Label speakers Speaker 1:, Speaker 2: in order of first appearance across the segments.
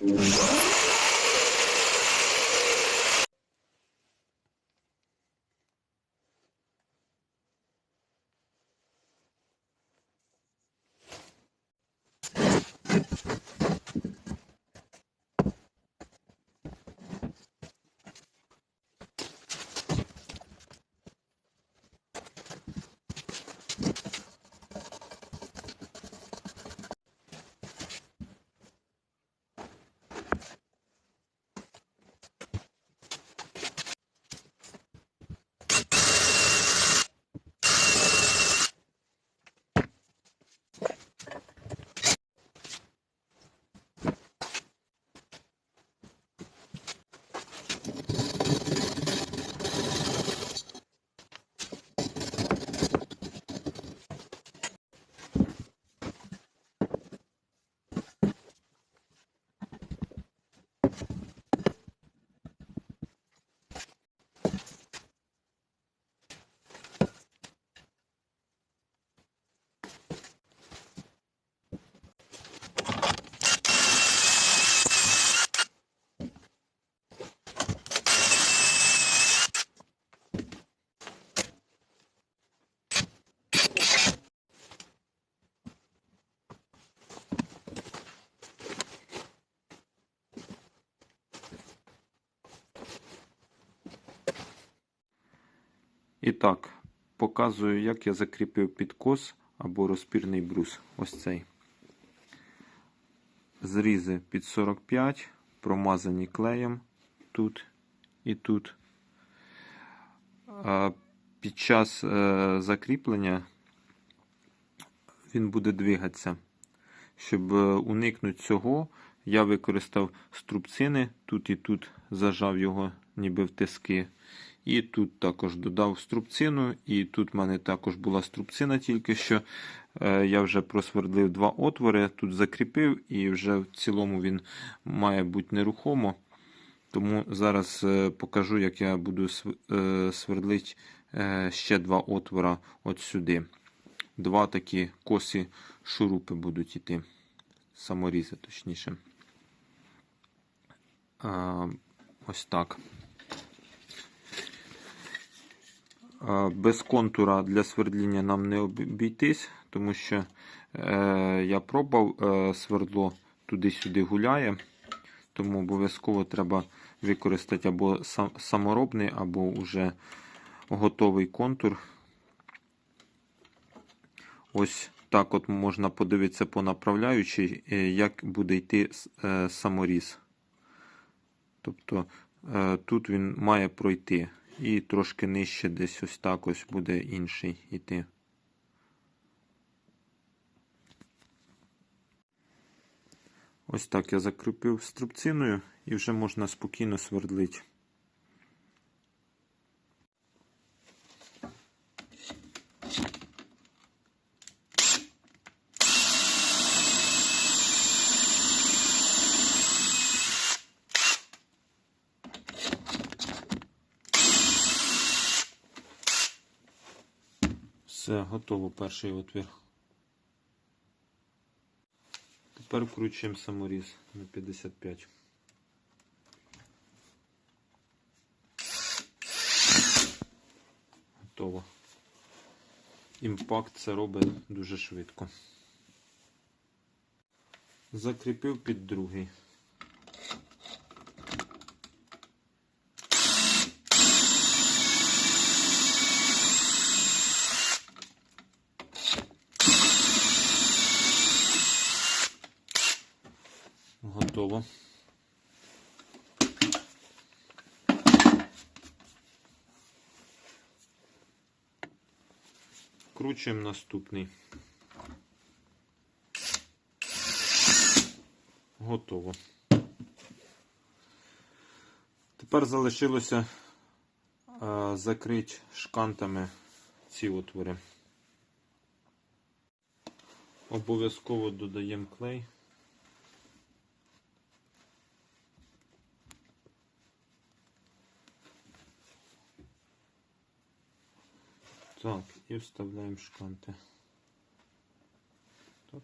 Speaker 1: Thank you. І так, показую, як я закріпив підкос або розпірний брус. Ось цей. Зрізи під 45, промазані клеєм тут і тут. Під час е, закріплення він буде двигатися. Щоб е, уникнути цього, я використав струбцини, тут і тут зажав його ніби в тиски. І тут також додав струбцину, і тут в мене також була струбцина, тільки що Е, я вже просвердлив два отвори, тут закріпив, і вже в цілому він має бути нерухомо. Тому зараз е, покажу, як я буду е, свердлити ще два отвора от сюди. Два такі косі шурупи будуть йти, саморізи, точніше. Ось так. Без контура для свердління нам не обійтись, тому що е, я пробував е, свердло туди-сюди гуляє, тому обов'язково треба використати або саморобний, або вже готовий контур. Ось так от можна подивитися по направляючій, е, як буде йти саморіз. Тобто тут він має пройти. І трошки нижче десь ось так ось буде інший йти. Ось так я закріпив струбциною і вже можна спокійно свердлити. Все, готово перший отвір. Тепер вкручуємо саморіз на 55. Готово. Імпакт це робить дуже швидко. Закріпив під другий. Готово. Кручуємо наступний. Готово. Тепер залишилося а, закрити шкантами ці отвори. Обов'язково додаємо клей. Так, і вставляємо шканти. Так.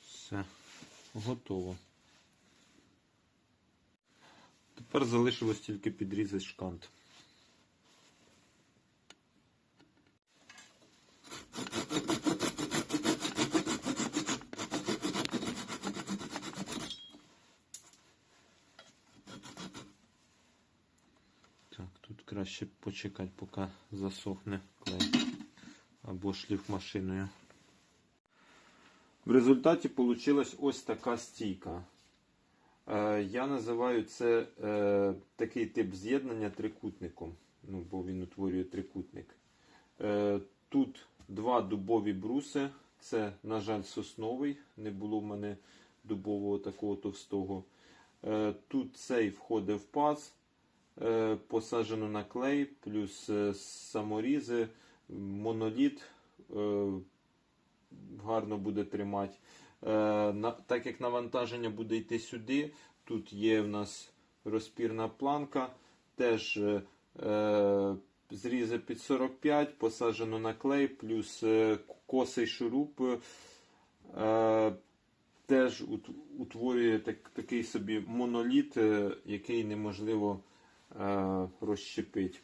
Speaker 1: Все, готово. Тепер залишилось тільки підрізати шкант. Так, тут краще почекати, поки засохне клей або шліф машиною. В результаті вийшла ось така стійка. Е, я називаю це е, такий тип з'єднання трикутником, ну, бо він утворює трикутник. Е, тут два дубові бруси. Це, на жаль, сосновий. Не було в мене дубового такого товстого. Тут цей входить в паз. Е, посаджено на клей, плюс е, саморізи, моноліт е, гарно буде тримати. Так як навантаження буде йти сюди, тут є в нас розпірна планка, теж зрізи під 45, посаджено на клей, плюс косий шуруп. Теж утворює так, такий собі моноліт, який неможливо розщепить.